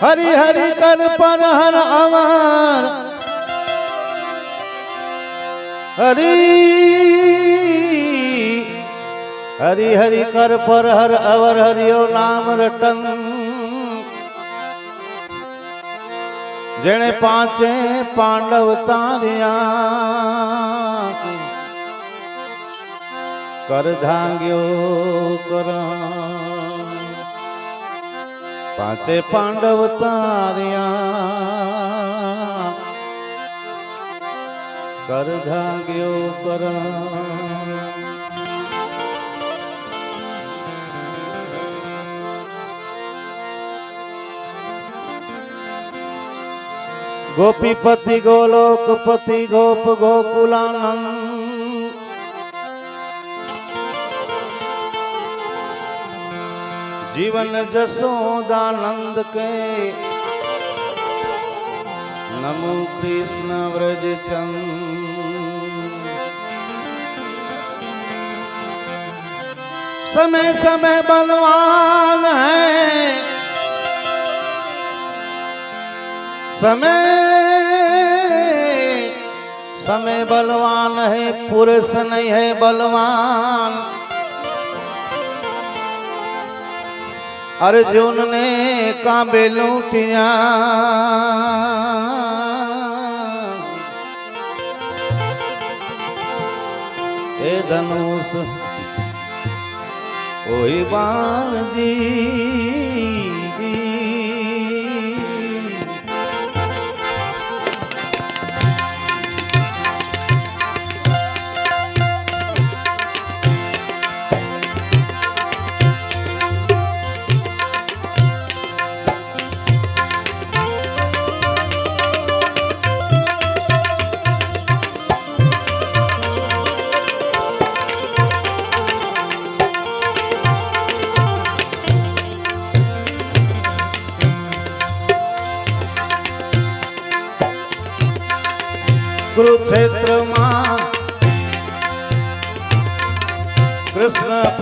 હરિ હરિ કર પર હર અમર હરિ હરિ હરિ કર પર હર અવર, હરિયો નામ રટન. જેણે પાંચે પાંડવ તાર્યા. કર ધાંગ્યો કર પાંચે પાંડવ તાર્યા. કર ધાગ્યો કર ગોપીપતિ ગોલોકપતિ ગોપ ગોકુલાનંદ. जीवन जसोदानंद के नमो कृष्ण व्रज चंद समय समय बलवान है समय समय बलवान है पुरुष नहीं है बलवान અર્જુન ને કાંબે લૂંટિયા એ ધનુષ ઓય બાણજી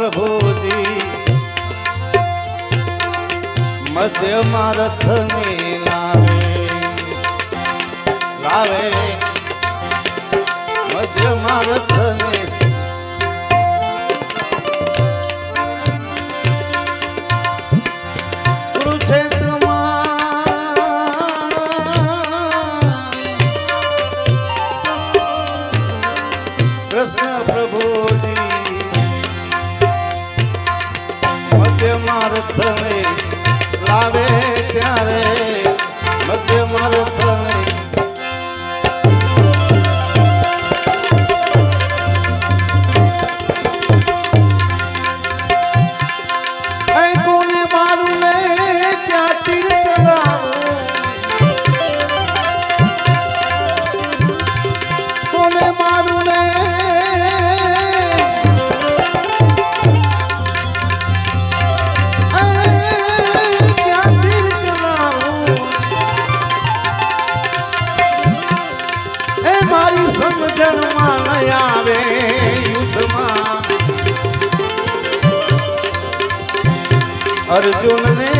પ્રભુજી. મધ્યમાં રથને લાવે. લાવે. મધ્યમાં રથને ત્યારે અર્જુન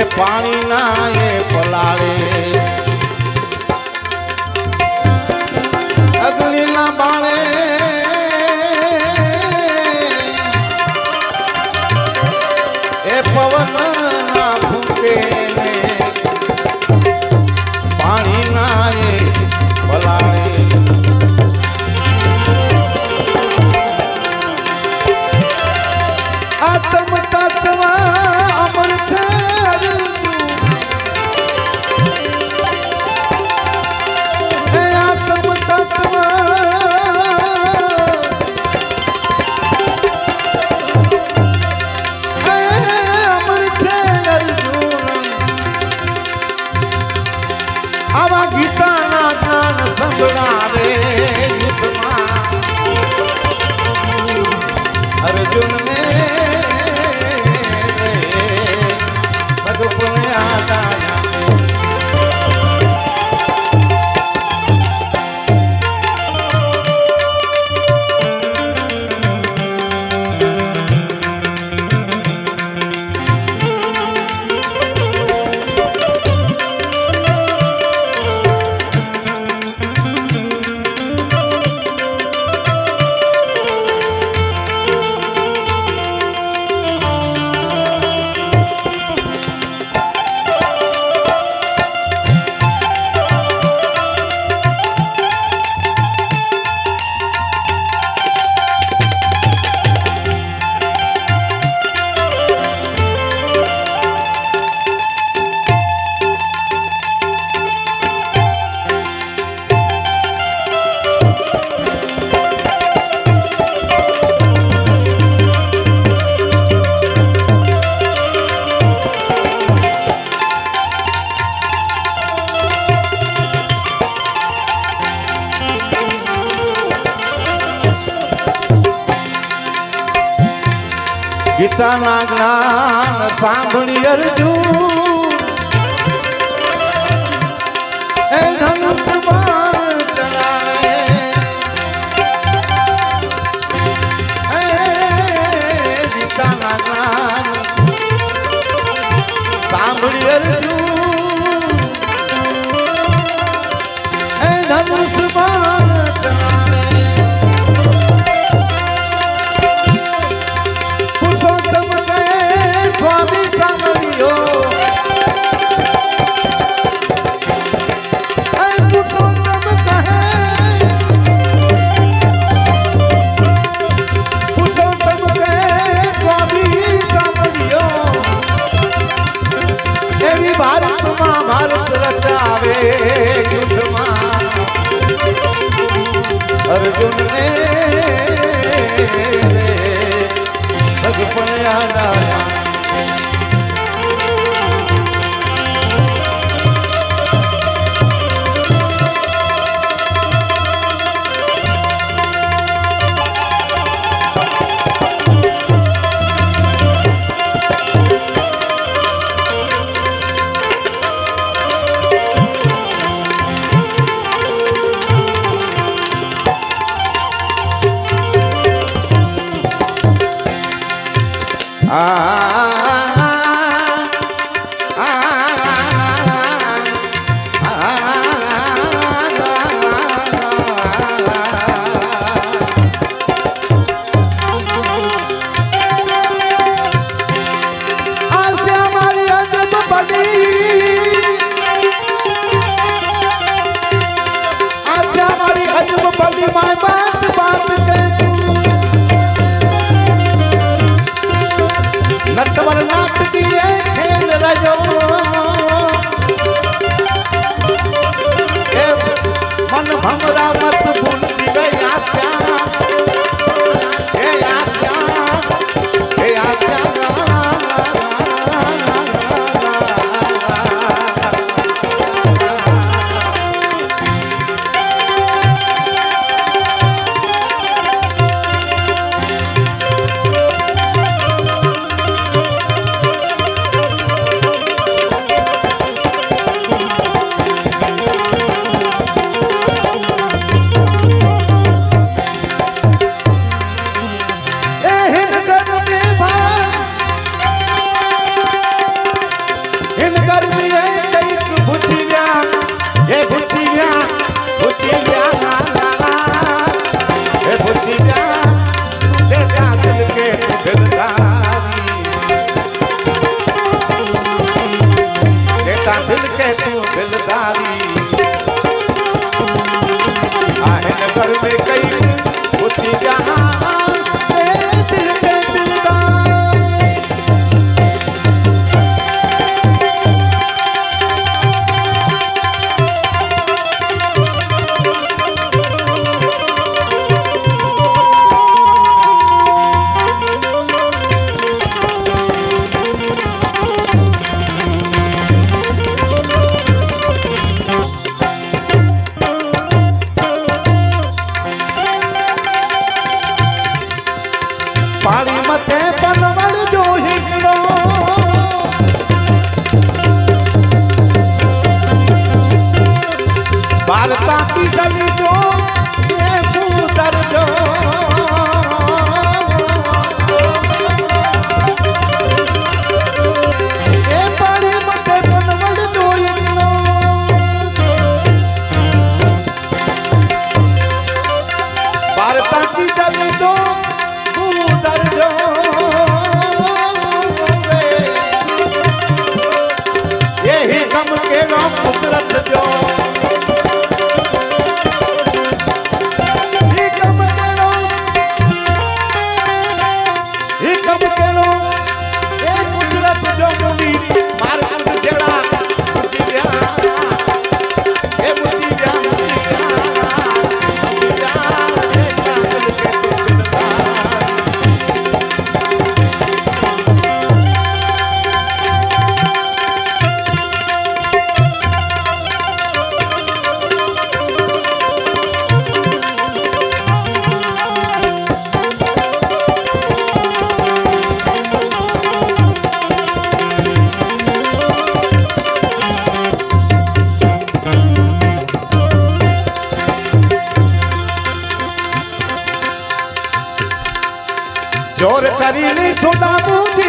એ પાણીના એ પલાળે. અગ્નિના બાળે એ પવન ના ફૂટે ગીતાના જ્ઞાન સાંભળી અર્જુન. Ah. 大丈。वार्ता की गली जो જોર કરીને થોડા બુદ્ધિ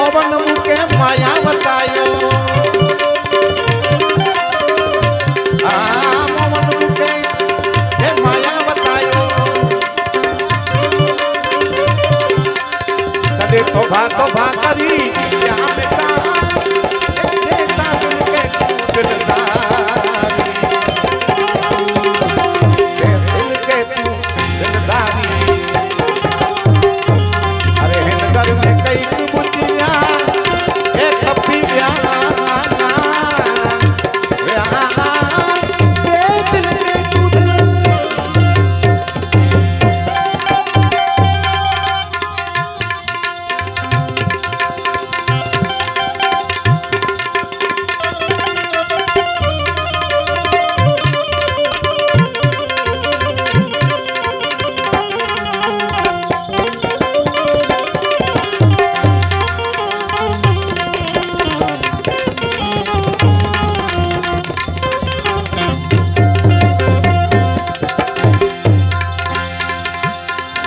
પવન મૂકે માયા બતાયો. તો ભા તો ભા કરી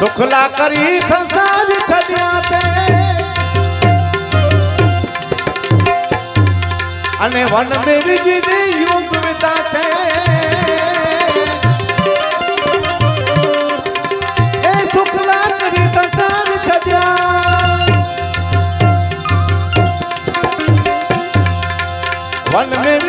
દુખલા કરી સંસાર છડ્યા તે અને વન મેળવી ને યુગ વિતાતે એ દુખલા કરી સંસાર છડ્યા. વન મેળવી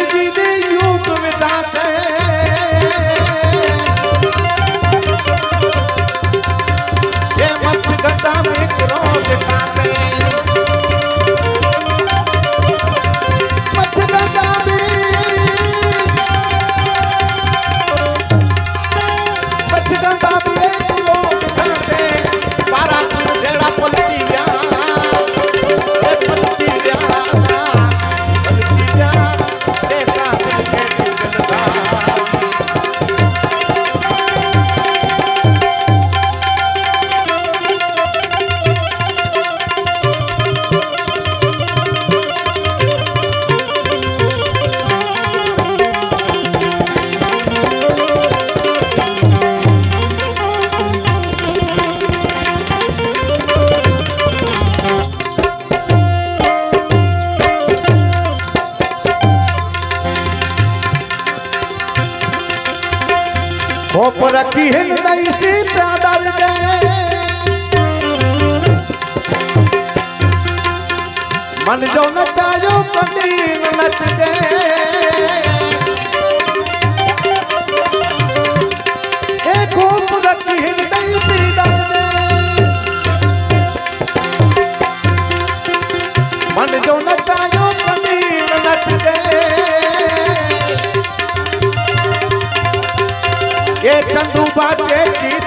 ડોનતાયો કલી લત દે. એ ખૂબ રખી હિંદઈ તી દત દે. મન ડોનતાયો ચંદુ બાટે કી